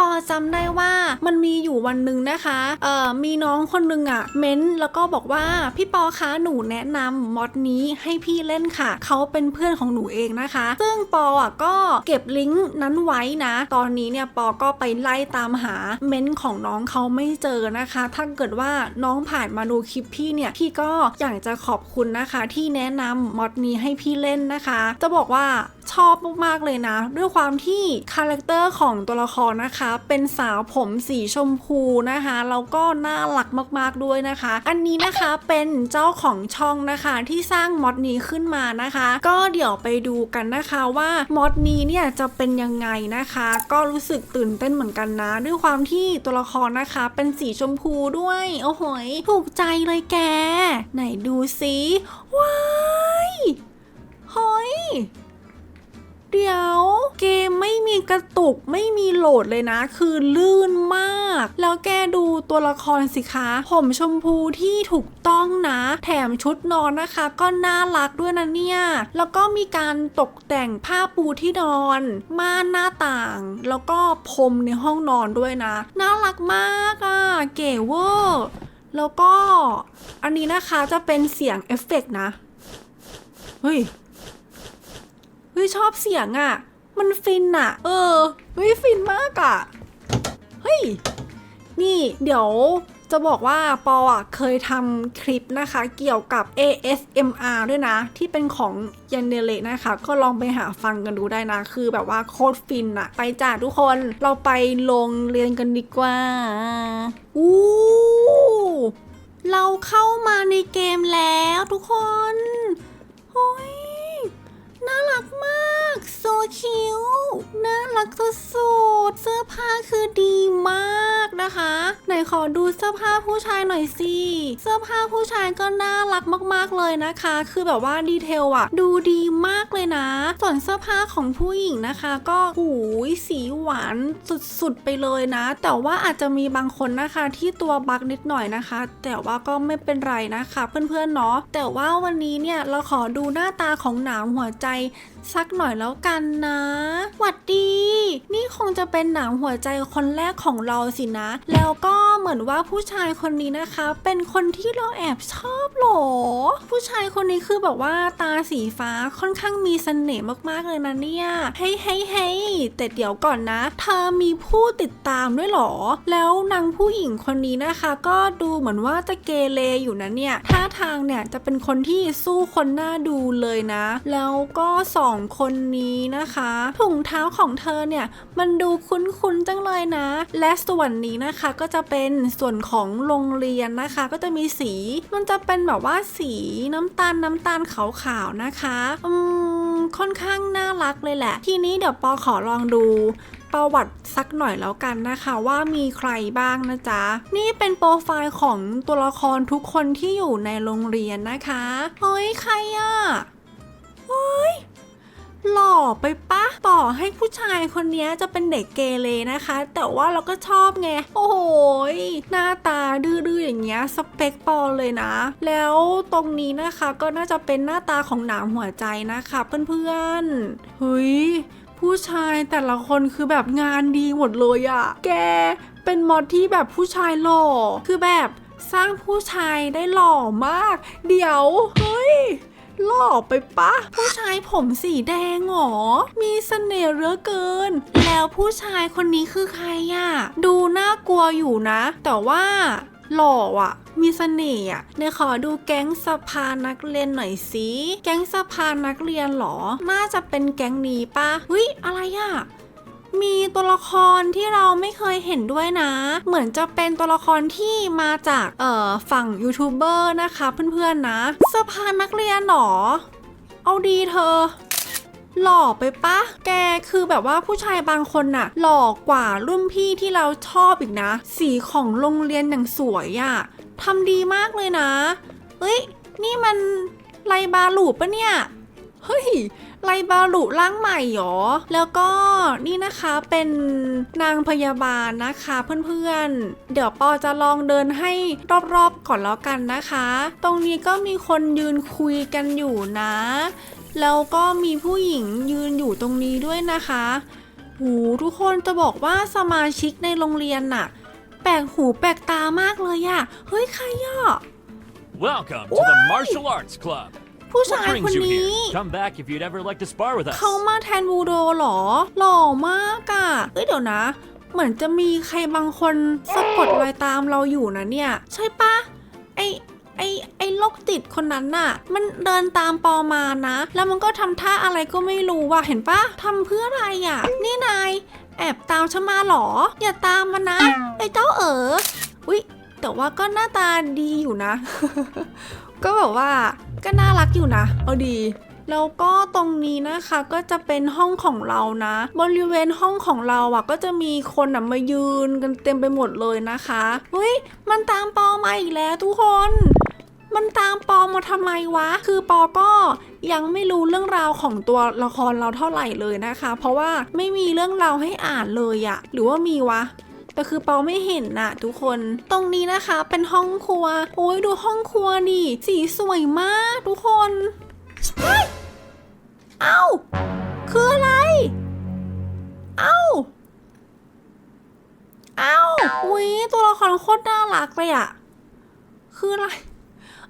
ปอจำได้ว่ามันมีอยู่วันหนึ่งนะคะเอ่อมีน้องคนหนึงอะเม้นแล้วก็บอกว่าพี่ปอคะหนูแนะนำมอดนี้ให้พี่เล่นค่ะ เขาเป็นเพื่อนของหนูเองนะคะ ซึ่งปออะก็เก็บลิงก์นั้นไว้นะ ตอนนี้เนี่ยปอก็ไปไล่ตามหาเม้นของน้องเขาไม่เจอนะคะ ถ้าเกิดว่าน้องผ่านมาดูคลิปพี่เนี่ยพี่ก็อยากจะขอบคุณนะคะ ที่แนะนำมอดนี้ให้พี่เล่นนะคะ จะบอกว่า อบมากๆเลยนะ ด้วยความที่คาแรคเตอร์ของตัวละครนะคะ เป็นสาวผมสีชมพูนะคะแล้วก็น่ารักมากๆด้วยนะคะ อันนี้นะคะเป็นเจ้าของช่องนะคะที่สร้างมอดนี้ขึ้นมานะคะ ก็เดี๋ยวไปดูกันนะคะว่ามอดนี้เนี่ยจะเป็นยังไงนะคะ ก็รู้สึกตื่นเต้นเหมือนกันนะ ด้วยความที่ตัวละครนะคะ เป็นสีชมพูด้วย โอ้โหยถูกใจเลยแก ไหนดูสิว้ายเฮ้ย เดี๋ยวเกมไม่มีกระตุกไม่มีโหลดเลยนะ คือลื่นมาก แล้วแกดูตัวละครสิคะ ผมชมพูที่ถูกต้องนะ แถมชุดนอนนะคะ ก็น่ารักด้วยนะเนี่ย แล้วก็มีการตกแต่งผ้าปูที่นอน ม่านหน้าต่าง แล้วก็พรมในห้องนอนด้วยนะ น่ารักมากอะ่ะ เก๋เวอร์แล้วก็อันนี้นะคะจะเป็นเสียงเอฟเฟกต์นะ เฮ้ย ฮ้ยชอบเสียงอะ่ะ มันฟินอะ่ะ เออเฮ้ยฟินมากอะ่ะเฮ้ยนี่เดี๋ยวจะบอกว่าปออะเคยทำคลิปนะคะเกี่ยวกับ ASMR ด้วยนะ ที่เป็นของยันเดเลนะคะ ก็ลองไปหาฟังกันดูได้นะ คือแบบว่าโคตรฟินอะไปจ้าทุกคนเราไปลงเรียนกันดีกว่าอู้เราเข้ามาในเกมแล้วทุกคน รักสุดๆเสื้อผ้าคือดีมากนะคะ ไหนขอดูเสื้อผ้าผู้ชายหน่อยสิ เสื้อผ้าผู้ชายก็น่ารักมากๆเลยนะคะ คือแบบว่าดีเทลอะดูดีมากเลยนะ ส่วนเสื้อผ้าของผู้หญิงนะคะ ก็หูยสีหวานสุดๆไปเลยนะ แต่ว่าอาจจะมีบางคนนะคะที่ตัวบักนิดหน่อยนะคะ แต่ว่าก็ไม่เป็นไรนะคะ เพื่อนๆเนาะแต่ว่าวันนี้เนี่ยเราขอดูหน้าตาของหนามหัวใจสักหน่อยแล้วกันนะหวัดดีนี่คงจะเป็นหนามหัวใจคนแรกของเราสินะ แล้วก็เหมือนว่าผู้ชายคนนี้นะคะ เป็นคนที่เราแอบชอบหรอ ผู้ชายคนนี้คือแบบว่าตาสีฟ้าค่อนข้างมีเสน่ห์มากๆเลยนะเนี่ย เฮ้ยเฮ้ยเฮ้ยแต่เดี๋ยวก่อนนะ เธอมีผู้ติดตามด้วยหรอ แล้วนางผู้หญิงคนนี้นะคะ ก็ดูเหมือนว่าจะเกเรอยู่นะเนี่ย ท่าทางเนี่ยจะเป็นคนที่สู้คนหน้าดูเลยนะ แล้วก็สองคนนี้นะคะ ถุงเท้าของเธอเนี่ยมันดูคุ้นๆจังเลยนะ และส่วนนี้นะคะก็จะเป็นส่วนของโรงเรียนนะคะ ก็จะมีสี มันจะเป็นแบบว่าสีน้ำตาลน้ำตาลขาวๆนะคะอืมค่อนข้างน่ารักเลยแหละ ทีนี้เดี๋ยวปอขอลองดูประวัติสักหน่อยแล้วกันนะคะว่ามีใครบ้างนะจ๊ะ นี่เป็นโปรไฟล์ของตัวละครทุกคนที่อยู่ในโรงเรียนนะคะ เฮ้ย ใครอะเฮ้ย หล่อไป ให้ผู้ชายคนนี้จะเป็นเด็กเกเรนะคะ แต่ว่าเราก็ชอบไง โอ้โหหน้าตาดื้อๆอย่างเงี้ยสเปคปอเลยนะ แล้วตรงนี้นะคะก็น่าจะเป็นหน้าตาของหนามหัวใจนะคะเพื่อนๆเฮ้ยผู้ชายแต่ละคนคือแบบงานดีหมดเลยอะแกเป็นมอดที่แบบผู้ชายหล่อคือแบบสร้างผู้ชายได้หล่อมาก เดี๋ยว เฮ้ย หล่อไปปะ ผู้ชายผมสีแดงเหรอ มีเสน่ห์เหลือเกิน แล้วผู้ชายคนนี้คือใครอะดูน่ากลัวอยู่นะ แต่ว่าหล่ออะมีเสน่ห์อะเนี่ยขอดูแก๊งสภานักเรียนหน่อยสิ แก๊งสภานักเรียนหรอ น่าจะเป็นแก๊งนี้ปะเฮ้ยอะไรอะ มีตัวละครที่เราไม่เคยเห็นด้วยนะ เหมือนจะเป็นตัวละครที่มาจากเอ่อฝั่งยูทูบเบอร์นะคะเพื่อนๆนะสภานักเรียนหรอ เอาดีเธอ หล่อไปปะ แกคือแบบว่าผู้ชายบางคนน่ะ หล่อกว่ารุ่นพี่ที่เราชอบอีกนะ สีของโรงเรียนอย่างสวยอะ่ะทำดีมากเลยนะเฮ้ย นี่มันไลบาลูปะเนี่ย เฮ้ย ไลบารุร่างใหม่หรอ แล้วก็นี่นะคะเป็นนางพยาบาลนะคะเพื่อนๆ เดี๋ยวปอจะลองเดินให้รอบๆก่อนแล้วกันนะคะ ตรงนี้ก็มีคนยืนคุยกันอยู่นะ แล้วก็มีผู้หญิงยืนอยู่ตรงนี้ด้วยนะคะโหทุกคนจะบอกว่าสมาชิกในโรงเรียนน่ะ แปลกหูแปลกตามากเลยอะเฮ้ยใครอะ Welcome to the Martial Arts Club. ผู้ชา What ยคน brings you นี้ here? Come back if you'd ever like to spar with us. เขามาแทนวูโดเหรอ หล่อมากอะเอ้ยเดี๋ยวนะ เหมือนจะมีใครบางคนสะกดรอยตามเราอยู่นะเนี่ย ใช่ปะไอไอไอโรคติดคนนั้นน่ะ มันเดินตามปอมานะ แล้วมันก็ทำท่าอะไรก็ไม่รู้ว่ะเห็นปะทำเพื่ออะไรอะนี่นาย แอบตามฉันมาเหรอ อย่าตามมานะ ไอเจ้าเอ๋ออุ๊ย แต่ว่าก็หน้าตาดีอยู่นะ ก็แบบว่า ก็น่ารักอยู่นะ เอาดีแล้วก็ตรงนี้นะคะก็จะเป็นห้องของเรานะ บริเวณห้องของเราอะก็จะมีคนอะมายืนกันเต็มไปหมดเลยนะคะเฮ้ยมันตามปอมาอีกแล้วทุกคน มันตามปอมาทำไมวะ คือปอก็ยังไม่รู้เรื่องราวของตัวละครเราเท่าไหร่เลยนะคะ เพราะว่าไม่มีเรื่องราวให้อ่านเลยอะหรือว่ามีวะ แต่คือเปาไม่เห็นน่ะ ทุกคน ตรงนี้นะคะ เป็นห้องครัว โอ้ยดูห้องครัวดิสีสวยมากทุกคนเฮ้ยเอ้า คืออะไร เอ้า เอ้าอุ้ยตัวละครโคตรน่ารักเลยอะคืออะไร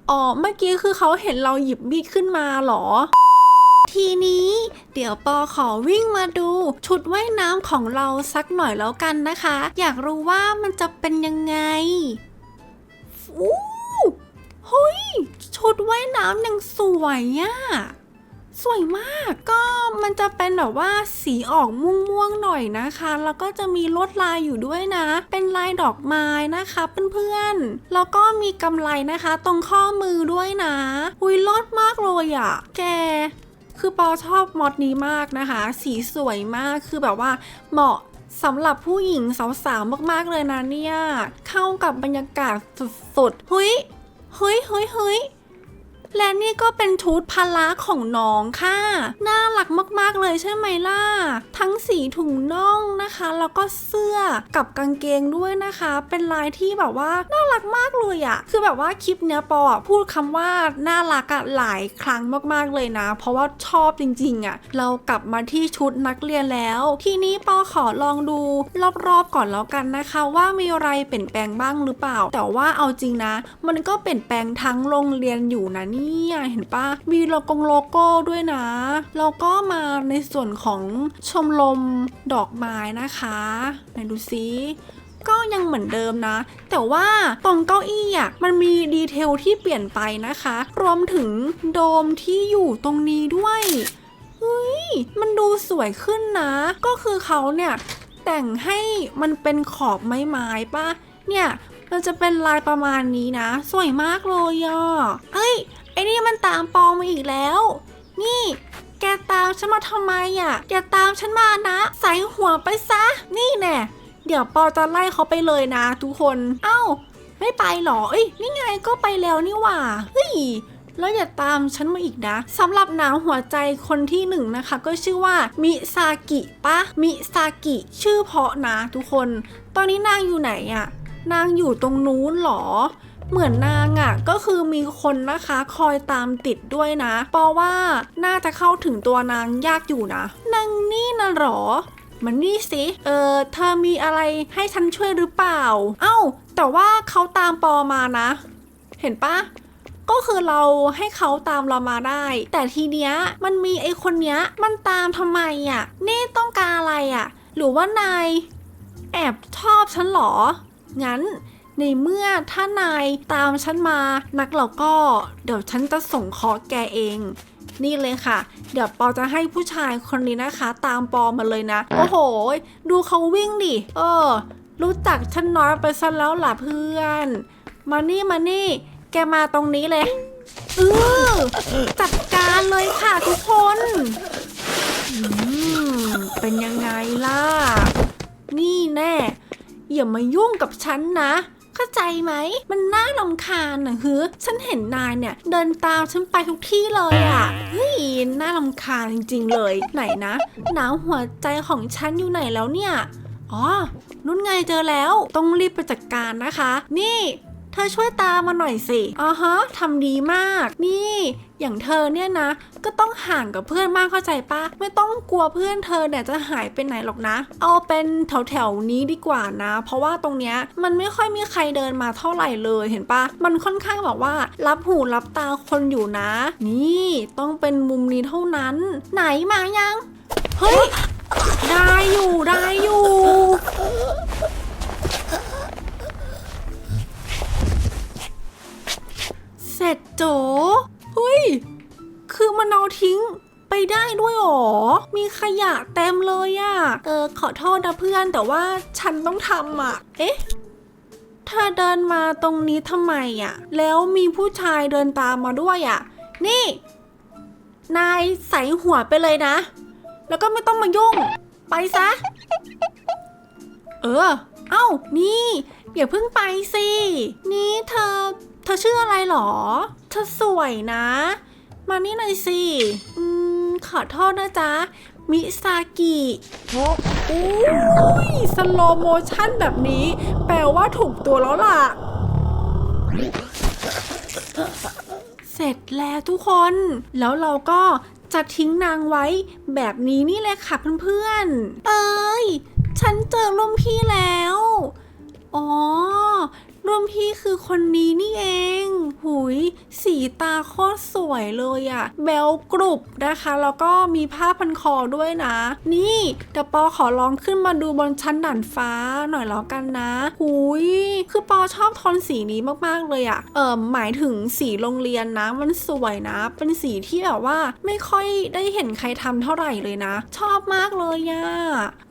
อ๋อ เมื่อกี้คือเขาเห็นเราหยิบมีดขึ้นมาเหรอ ทีนี้ เดี๋ยวปอขอวิ่งมาดู ชุดว่ายน้ำของเราสักหน่อยแล้วกันนะคะ อยากรู้ว่ามันจะเป็นยังไงอู้เฮ้ย ชุดว่ายน้ำยังสวยอะสวยมากก็มันจะเป็นแบบว่าสีออกม่วงๆหน่อยนะคะ แล้วก็จะมีลวดลายอยู่ด้วยนะ เป็นลายดอกไม้นะคะเพื่อนๆแล้วก็มีกำไรนะคะ ตรงข้อมือด้วยนะ อุ้ยลอดมากเลยอะ แก คือปอชอบมอดนี้มากนะคะ สีสวยมากคือแบบว่าเหมาะสำหรับผู้หญิงสาวๆมากๆเลยนะเนี่ย เข้ากับบรรยากาศสุดๆเฮ้ยเฮ้ยเฮ้ยเฮ้ย และนี่ก็เป็นชุดพละของน้องค่ะ น่ารักมากๆเลยใช่ไหมล่ะ ทั้งสีถุงน่องนะคะ แล้วก็เสื้อกับกางเกงด้วยนะคะ เป็นลายที่แบบว่าน่ารักมากเลยอะคือแบบว่าคลิปเนี้ยปอพูดคำว่าน่ารักอะหลายครั้งมากๆเลยนะ เพราะว่าชอบจริงๆอะเรากลับมาที่ชุดนักเรียนแล้ว ทีนี้ปอขอลองดูรอบๆก่อนแล้วกันนะคะ ว่ามีอะไรเปลี่ยนแปลงบ้างหรือเปล่า แต่ว่าเอาจริงนะ มันก็เปลี่ยนแปลงทั้งโรงเรียนอยู่นะนี่เนี่ยเห็นปะมีโลโก้โลโก้ด้วยนะ แล้วก็มาในส่วนของชมรมดอกไม้นะคะไหนดูซิก็ยังเหมือนเดิมนะ แต่ว่าตรงเก้าอี้อะมันมีดีเทลที่เปลี่ยนไปนะคะ รวมถึงโดมที่อยู่ตรงนี้ด้วยเฮ้ยมันดูสวยขึ้นนะ ก็คือเขาเนี่ยแต่งให้มันเป็นขอบไม้ๆป่ะ เนี่ยมันจะเป็นลายประมาณนี้นะ สวยมากเลยอะเฮ้ย ไอ้นี่มันตามปองมาอีกแล้ว นี่ แกตามฉันมาทำไมอะอย่าตามฉันมานะ ใส่หัวไปซะ นี่แน่ เดี๋ยวปอจะไล่เขาไปเลยนะ ทุกคน เอ้า ไม่ไปเหรอ เอ้ย นี่ไงก็ไปแล้วนี่หว่า เฮ้ยแล้วอย่าตามฉันมาอีกนะสำหรับหนาวหัวใจคนที่หนึ่งนะคะ ก็ชื่อว่ามิซากิปะมิซากิชื่อเพาะนะทุกคน ตอนนี้นางอยู่ไหนอะนางอยู่ตรงนู้นเหรอ เหมือนนางอะ่ะก็คือมีคนนะคะคอยตามติดด้วยนะเพราะว่าน่าจะเข้าถึงตัวนางยากอยู่นะนางนี่นะหรอมันนี่สิเออเธอมีอะไรให้ฉันช่วยหรือเปล่า เอ้า แต่ว่าเขาตามปอมานะ เห็นปะก็คือเราให้เขาตามเรามาได้ แต่ทีเนี้ยมันมีไอคนเนี้ย มันตามทำไมอะ่ะ นี่ต้องการอะไรอะ่ะ หรือว่านายแอบชอบฉันหรอ งั้น ในเมื่อถ้านายตามฉันมานักเราก็เดี๋ยวฉันจะส่งเคอแกเอง นี่เลยค่ะ เดี๋ยวปอจะให้ผู้ชายคนนี้นะคะ ตามปอมาเลยนะ โอ้โห ดูเขาวิ่งดิ เออ รู้จักฉันน้อยไปซะแล้วล่ะเพื่อน มานี่มานี่ แกมาตรงนี้เลยเออจัดการเลยค่ะทุกคนอืมเป็นยังไงล่ะ นี่แน่ อย่ามายุ่งกับฉันนะ เข้าใจไหม มันน่ารำคาญนะฮึฉันเห็นนายเนี่ย เดินตามฉันไปทุกที่เลยอะ่ะเฮ้ยน่ารำคาญจริงๆเลย ไหนนะหนาวหัวใจของฉันอยู่ไหนแล้วเนี่ยอ๋อนุ่นไงเจอแล้ว ต้องรีบไปจัดการนะคะ นี่ เธอช่วยตามมาหน่อยสิอ่าฮะทำดีมาก นี่อย่างเธอเนี่ยนะ ก็ต้องห่างกับเพื่อนมากเข้าใจปะไม่ต้องกลัวเพื่อนเธอเนี่ยจะหายไปไหนหรอกนะ เอาเป็นแถวแถวๆนี้ดีกว่านะ เพราะว่าตรงเนี้ยมันไม่ค่อยมีใครเดินมาเท่าไหร่เลยเห็นปะมันค่อนข้างแบบว่า รับหูรับตาคนอยู่นะ นี่ต้องเป็นมุมนี้เท่านั้น ไหนมายังเฮ้ยได้อยู่ได้อยู่ เสร็จโจเฮ้ย คือมันเอาทิ้งไปได้ด้วยหรอ มีขยะเต็มเลยอะเออขอโทษนะเพื่อนแต่ว่าฉันต้องทำอะเอ๊ะเธอเดินมาตรงนี้ทำไมอะแล้วมีผู้ชายเดินตามมาด้วยอะนี่ นายใส่หัวไปเลยนะ แล้วก็ไม่ต้องมายุ่ง ไปซะ เออ เอ้า นี่อย่าเพิ่งไปสิ นี่เธอ ธอชื่ออะไรหรอ เธอสวยนะ มานี่หน่อยสิ อืม ขอโทษนะจ๊ะ มิซากิโอ้ยสโลโมชั่นแบบนี้ แปลว่าถูกตัวแล้วล่ะ เสร็จแล้วทุกคน แล้วเราก็จะทิ้งนางไว้แบบนี้นี่เลยค่ะเพื่อนๆ เอ้ย ฉันเจอรุ่นพี่แล้ว อ๋อ รุ่นพี่คือคนนี้นี่เอง หุย สีตาโคตรสวยเลยอะเบลกรุบนะคะ แล้วก็มีผ้าพันคอด้วยนะ นี่เดี๋ยวปอขอลองขึ้นมาดูบนชั้นด่านฟ้าหน่อยแล้วกันนะ หุย คือปอชอบโทนสีนี้มาก ๆ เลยอะเออหมายถึงสีโรงเรียนนะ มันสวยนะ เป็นสีที่แบบว่าไม่ค่อยได้เห็นใครทำเท่าไหร่เลยนะ ชอบมากเลยอะ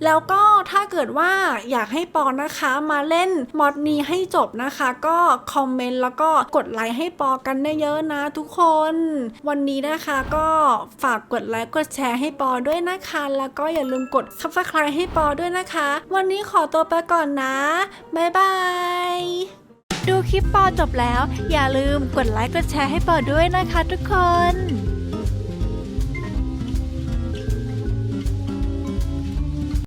แล้วก็ถ้าเกิดว่าอยากให้ปอนะคะมาเล่นมอดนี้ให้จบนะคะ ก็คอมเมนต์แล้วก็กดไลค์ให้ปอกันได้เยอะๆนะทุกคน วันนี้นะคะก็ฝากกดไลค์กดแชร์ให้ปอด้วยนะคะ แล้วก็อย่าลืมกด subscribe ให้ปอด้วยนะคะ วันนี้ขอตัวไปก่อนนะ บ๊ายบายดูคลิปปอจบแล้ว อย่าลืมกดไลค์กดแชร์ให้ปอด้วยนะคะทุกคน